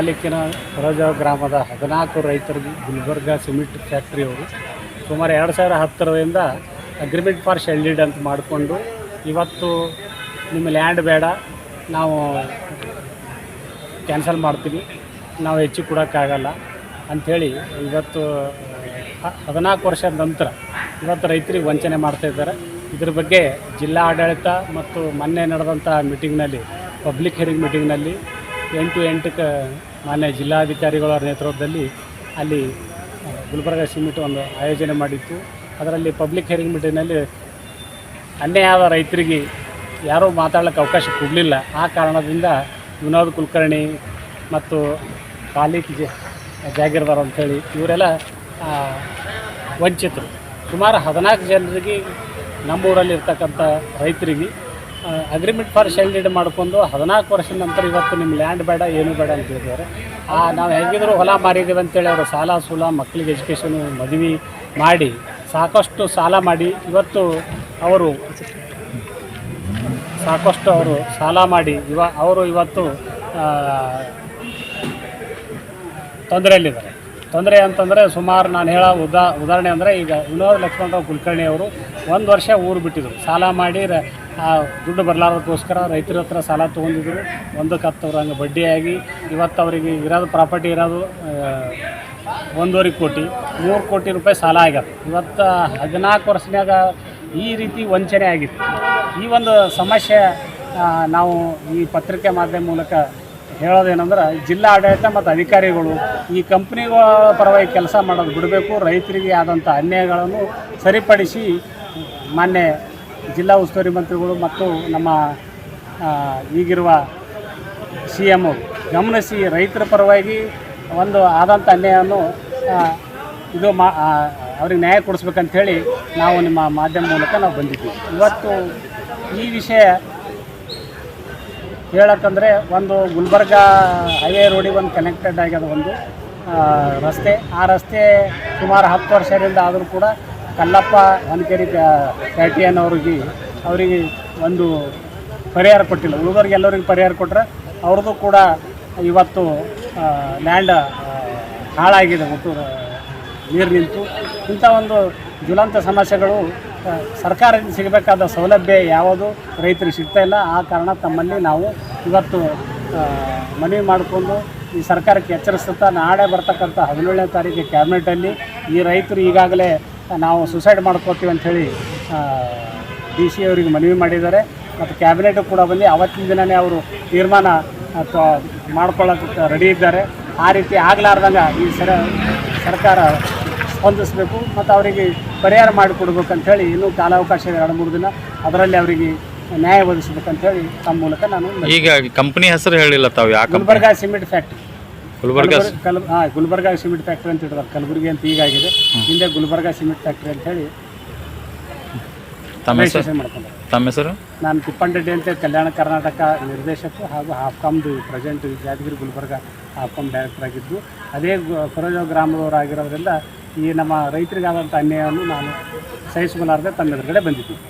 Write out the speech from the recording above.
ತಾಲೂಕಿನ ಹೊರಜ ಗ್ರಾಮದ ಹದಿನಾಲ್ಕು ರೈತರಿಗೆ ಗುಲ್ಬರ್ಗ ಸಿಮೆಂಟ್ ಫ್ಯಾಕ್ಟ್ರಿಯವರು ಸುಮಾರು ಎರಡು ಸಾವಿರ ಹತ್ತರದಿಂದ ಅಗ್ರಿಮೆಂಟ್ ಫಾರ್ ಶೆಲ್ಡಿಡ್ ಅಂತ ಮಾಡಿಕೊಂಡು ಇವತ್ತು ನಿಮ್ಮ ಲ್ಯಾಂಡ್ ಬೇಡ, ನಾವು ಕ್ಯಾನ್ಸಲ್ ಮಾಡ್ತೀವಿ, ನಾವು ಹೆಚ್ಚು ಕೊಡೋಕ್ಕಾಗಲ್ಲ ಅಂಥೇಳಿ ಇವತ್ತು ಹದಿನಾಲ್ಕು ವರ್ಷದ ನಂತರ ಇವತ್ತು ರೈತರಿಗೆ ವಂಚನೆ ಮಾಡ್ತಾಯಿದ್ದಾರೆ ಇದ್ರ ಬಗ್ಗೆ ಜಿಲ್ಲಾ ಆಡಳಿತ ಮತ್ತು ಮೊನ್ನೆ ನಡೆದಂಥ ಮೀಟಿಂಗ್ನಲ್ಲಿ ಪಬ್ಲಿಕ್ ಹಿಯರಿಂಗ್ ಮೀಟಿಂಗ್ನಲ್ಲಿ ಎಂಟು ಎಂಟಕ್ಕೆ ಮಾನ್ಯ ಜಿಲ್ಲಾಧಿಕಾರಿಗಳ ನೇತೃತ್ವದಲ್ಲಿ ಅಲ್ಲಿ ಗುಲ್ಬರ್ಗ ಸಿಮಿಟ್ ಒಂದು ಆಯೋಜನೆ ಮಾಡಿತ್ತು. ಅದರಲ್ಲಿ ಪಬ್ಲಿಕ್ ಹೇರಿಂಗ್ ಮೀಟಿಂಗ್ನಲ್ಲಿ ಅನ್ಯಾಯ ಆದ ರೈತರಿಗೆ ಯಾರೂ ಮಾತಾಡೋಕ್ಕೆ ಅವಕಾಶ ಕೊಡಲಿಲ್ಲ. ಆ ಕಾರಣದಿಂದ ವಿನೋದ್ ಕುಲಕರ್ಣಿ ಮತ್ತು ಖಾಲಿಕ್ ಜಾಗೀರ್ದಾರ್ ಅಂಥೇಳಿ ಇವರೆಲ್ಲ ವಂಚಿತರು. ಸುಮಾರು ಹದಿನಾಲ್ಕು ಜನರಿಗೆ ನಮ್ಮೂರಲ್ಲಿ ಇರ್ತಕ್ಕಂಥ ರೈತರಿಗೆ ಅಗ್ರಿಮೆಂಟ್ ಫಾರ್ ಶೈಲ್ಡ್ ಮಾಡಿಕೊಂಡು ಹದಿನಾಲ್ಕು ವರ್ಷದ ನಂತರ ಇವತ್ತು ನಿಮ್ಮ ಲ್ಯಾಂಡ್ ಬೇಡ, ಏನು ಬೇಡ ಅಂತ ಹೇಳಿದ್ದಾರೆ ಆ, ನಾವು ಹೇಗಿದ್ರು ಹೊಲ ಮಾರಿದ್ದೀವಿ ಅಂತೇಳಿ ಅವರು ಸಾಲ ಸೂಲ ಮಕ್ಕಳಿಗೆ ಎಜುಕೇಷನು ಮದುವೆ ಮಾಡಿ ಸಾಕಷ್ಟು ಸಾಲ ಮಾಡಿ ಇವತ್ತು ಅವರು ಸಾಕಷ್ಟು ಅವರು ಸಾಲ ಮಾಡಿ ಇವ ಅವರು ಇವತ್ತು ತೊಂದರೆಯಲ್ಲಿದ್ದಾರೆ. ತೊಂದರೆ ಅಂತಂದರೆ ಸುಮಾರು ನಾನು ಹೇಳೋ ಉದಾ, ಉದಾಹರಣೆ ಅಂದರೆ ಈಗ ವಿನೋದ್ ಲಕ್ಷ್ಮಣರಾವ್ ಕುಲಕರ್ಣಿ ಅವರು ಒಂದು ವರ್ಷ ಊರು ಬಿಟ್ಟಿದ್ರು. ಸಾಲ ಮಾಡಿ ಆ ದುಡ್ಡು ಬರಲಾರದಕ್ಕೋಸ್ಕರ ರೈತರ ಹತ್ರ ಸಾಲ ತೊಗೊಂಡಿದ್ರು. ಒಂದಕ್ಕೆ ಹತ್ತು ಹಂಗೆ ಬಡ್ಡಿಯಾಗಿ ಇವತ್ತು ಅವರಿಗೆ ಇರೋದು ಪ್ರಾಪರ್ಟಿ ಇರೋದು ಒಂದೂವರೆ ಕೋಟಿ, ಮೂರು ಕೋಟಿ ರೂಪಾಯಿ ಸಾಲ ಆಗ್ಯದ. ಇವತ್ತು ಹದಿನಾಲ್ಕು ವರ್ಷನಾಗ ಈ ರೀತಿ ವಂಚನೆ ಆಗಿತ್ತು. ಈ ಒಂದು ಸಮಸ್ಯೆ ನಾವು ಈ ಪತ್ರಿಕೆ ಮಾಧ್ಯಮ ಮೂಲಕ ಹೇಳೋದೇನೆಂದ್ರೆ ಜಿಲ್ಲಾ ಆಡಳಿತ ಮತ್ತು ಅಧಿಕಾರಿಗಳು ಈ ಕಂಪ್ನಿಗಳ ಪರವಾಗಿ ಕೆಲಸ ಮಾಡೋದು ಬಿಡಬೇಕು, ರೈತರಿಗೆ ಆದಂಥ ಅನ್ಯಾಯಗಳನ್ನು ಸರಿಪಡಿಸಿ ಮಾನ್ಯ ಜಿಲ್ಲಾ ಉಸ್ತುವಾರಿ ಮಂತ್ರಿಗಳು ಮತ್ತು ನಮ್ಮ ಈಗಿರುವ ಸಿ ಎಂ ಗಮನಿಸಿ ರೈತರ ಪರವಾಗಿ ಒಂದು ಆದಂಥ ಅನ್ಯಾಯವನ್ನು ಇದು ಮಾ ಅವ್ರಿಗೆ ನ್ಯಾಯ ಕೊಡಿಸ್ಬೇಕಂಥೇಳಿ ನಾವು ನಿಮ್ಮ ಮಾಧ್ಯಮ ಮೂಲಕ ನಾವು ಬಂದಿದ್ದೀವಿ. ಇವತ್ತು ಈ ವಿಷಯ ಹೇಳಕ್ಕಂದ್ರೆ ಒಂದು ಗುಲ್ಬರ್ಗ ಹೈವೇ ರೋಡಿಗೆ ಒಂದು ಕನೆಕ್ಟೆಡ್ ಆಗ್ಯದ ಒಂದು ರಸ್ತೆ. ಆ ರಸ್ತೆ ಸುಮಾರು ಹತ್ತು ವರ್ಷದಿಂದ ಆದರೂ ಕೂಡ ಕಲ್ಲಪ್ಪ ಹೊನ್ಕೆರಿ ಪ್ಯಾಟಿಯನ್ ಅವ್ರಿಗೆ, ಅವರಿಗೆ ಒಂದು ಪರಿಹಾರ ಕೊಟ್ಟಿಲ್ಲ. ಹುಡುಗರಿಗೆ ಎಲ್ಲರಿಗೆ ಪರಿಹಾರ ಕೊಟ್ಟರೆ ಅವ್ರದ್ದು ಕೂಡ ಇವತ್ತು ಲ್ಯಾಂಡ್ ಹಾಳಾಗಿದೆ ಮತ್ತು ನೀರು ನಿಂತು. ಇಂಥ ಒಂದು ಜ್ವಲಂತ ಸಮಸ್ಯೆಗಳು ಸರ್ಕಾರದಿಂದ ಸಿಗಬೇಕಾದ ಸೌಲಭ್ಯ ಯಾವುದು? ರೈತರಿಗೆ ಸಿಗ್ತಾ ಇಲ್ಲ. ಆ ಕಾರಣ ತಮ್ಮಲ್ಲಿ ನಾವು ಇವತ್ತು ಮನವಿ ಮಾಡಿಕೊಂಡು ಈ ಸರ್ಕಾರಕ್ಕೆ ಎಚ್ಚರಿಸುತ್ತಾ ನಾಳೆ ಬರ್ತಕ್ಕಂಥ ಹದಿನೇಳನೇ ತಾರೀಕು ಕ್ಯಾಬಿನೆಟಲ್ಲಿ ಈ ರೈತರು ಈಗಾಗಲೇ ನಾವು ಸುಸೈಡ್ ಮಾಡ್ಕೋತೀವಿ ಅಂಥೇಳಿ ಡಿ ಸಿ ಅವರಿಗೆ ಮನವಿ ಮಾಡಿದ್ದಾರೆ. ಮತ್ತು ಕ್ಯಾಬಿನೆಟ್ ಕೂಡ ಬಂದು ಅವತ್ತಿನ ದಿನವೇ ಅವರು ತೀರ್ಮಾನ ಅಥವಾ ಮಾಡ್ಕೊಳ್ಳೋಕ್ಕೆ ರೆಡಿ ಇದ್ದಾರೆ. ಆ ರೀತಿ ಆಗಲಾರ್ದಂಗೆ ಈ ಸರ, ಸರ್ಕಾರ ಸ್ಪಂದಿಸಬೇಕು ಮತ್ತು ಅವರಿಗೆ ಪರಿಹಾರ ಮಾಡಿಕೊಡ್ಬೇಕು ಅಂಥೇಳಿ ಇನ್ನೂ ಕಾಲಾವಕಾಶ ಎರಡು ಮೂರು ದಿನ ಅದರಲ್ಲಿ ಅವರಿಗೆ ನ್ಯಾಯ ಒದಗಿಸ್ಬೇಕಂತೇಳಿ ತಮ್ಮ ಮೂಲಕ ನಾನು ಈಗ ಕಂಪನಿ ಹೆಸರು ಹೇಳಿಲ್ಲ ತಾವು ಯಾಕೆ ಗುಲ್ಬರ್ಗ ಸಿಮೆಂಟ್ ಫ್ಯಾಕ್ಟ್ರಿ. ಗುಲ್ಬರ್ಗ ಕಲ್ ಹಾಂ ಗುಲ್ಬರ್ಗ ಸಿಮೆಂಟ್ ಫ್ಯಾಕ್ಟ್ರಿ ಅಂತ ಇಡ್ತಾರೆ ಕಲಬುರಗಿ ಅಂತ ಈಗಾಗಿದೆ ಹಿಂದೆ ಗುಲ್ಬರ್ಗ ಸಿಮೆಂಟ್ ಫ್ಯಾಕ್ಟ್ರಿ ಅಂತ ಹೇಳಿ ತಮ್ಮ ಹೆಸರು? ನಾನು ತಿಪ್ಪಂರೆಡ್ಡಿ ಅಂತ ಕಲ್ಯಾಣ ಕರ್ನಾಟಕ ನಿರ್ದೇಶಕ ಹಾಗೂ ಹಾಫ್ಕಾಮ್ದು ಪ್ರೆಸೆಂಟ್ ಯಾದಗಿರಿ ಗುಲ್ಬರ್ಗ ಹಾಫ್ಕಾಮ್ ಡೈರೆಕ್ಟರ್ ಆಗಿದ್ದು ಅದೇ ಕೊರಜ ಗ್ರಾಮದವರಾಗಿರೋದ್ರಿಂದ ಈ ನಮ್ಮ ರೈತರಿಗಾದಂಥ ಅನ್ಯಾಯವನ್ನು ನಾನು ಸಹಿಸಿಕೊಳ್ಳಾರ್ದೆ ತನ್ನ ಎದುರುಗಡೆ ಬಂದಿದ್ದೀನಿ.